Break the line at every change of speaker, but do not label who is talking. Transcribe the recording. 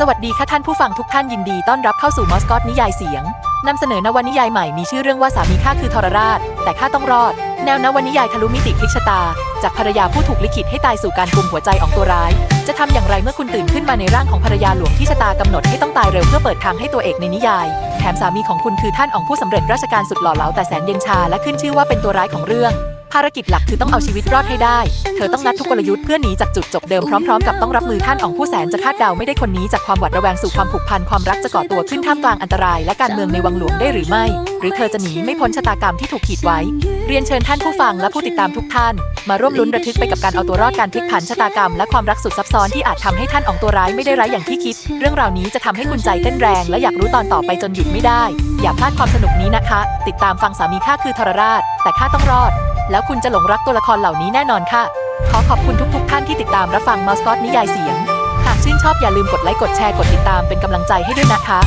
สวัสดีค่ะท่านผู้ฟังทุกท่านยินดีต้อนรับเข้าสู่มอสกอตนิยายเสียงนำเสนอนวนิยายใหม่มีชื่อเรื่องว่าสามีข้าคือทรราช แต่ข้าต้องรอด แนวนวนิยายทะลุมิติพลิกชะตา จากภรรยาผู้ถูกลิขิตให้ตายสู่การกุมหัวใจของตัวร้าย จะทำอย่างไรเมื่อคุณตื่นขึ้นมาในร่างของภรรยาหลวงที่ชะตากำหนดให้ต้องตายเร็วเพื่อเปิดทางให้ตัวเอกในนิยาย แถมสามีของคุณคือท่านอ๋องผู้สำเร็จราชการสุดหล่อเหลาแต่แสนเย็นชาและขึ้นชื่อว่าเป็นตัวร้ายของเรื่อง ภารกิจหลักคือต้องเอาชีวิตรอดให้ได้ เธอต้องนัดทุกกลยุทธ์เพื่อหนีจากจุดจบเดิมพร้อมๆ กับต้องรับมือท่านอองผู้แสนจะคาดเดาไม่ได้คนนี้จากความหวาดระแวงสู่ความผูกพันความรักจะก่อตัวขึ้นท่ามกลางอันตรายและการเมืองในวังหลวงได้หรือไม่ หรือเธอจะหนีไม่พ้นชะตากรรมที่ถูกขีดไว้ เรียนเชิญท่านผู้ฟังและผู้ติดตามทุกท่าน มาร่วมลุ้นระทึกไปกับการเอาตัวรอดการพลิกผันชะตากรรม และความรักสุดซับซ้อนที่อาจทำให้ท่านอองตัวร้ายไม่ได้ร้ายอย่างที่คิด เรื่องราวนี้จะทำให้คุณใจเต้นแรง และอยากรู้ตอนต่อไปจนหยุดไม่ได้ อย่าพลาดความสนุกนี้นะคะ ติดตามฟังสามีข้าคือทรราช แต่ข้าต้องรอด แล้วคุณจะหลงรักตัวละครเหล่านี้แน่นอนค่ะ ขอขอบคุณทุกๆท่านที่ติดตามรับฟังมอสกอตนิยายเสียง หากชื่นชอบอย่าลืมกดไลค์กดแชร์กดติดตามเป็นกำลังใจให้ด้วยนะคะ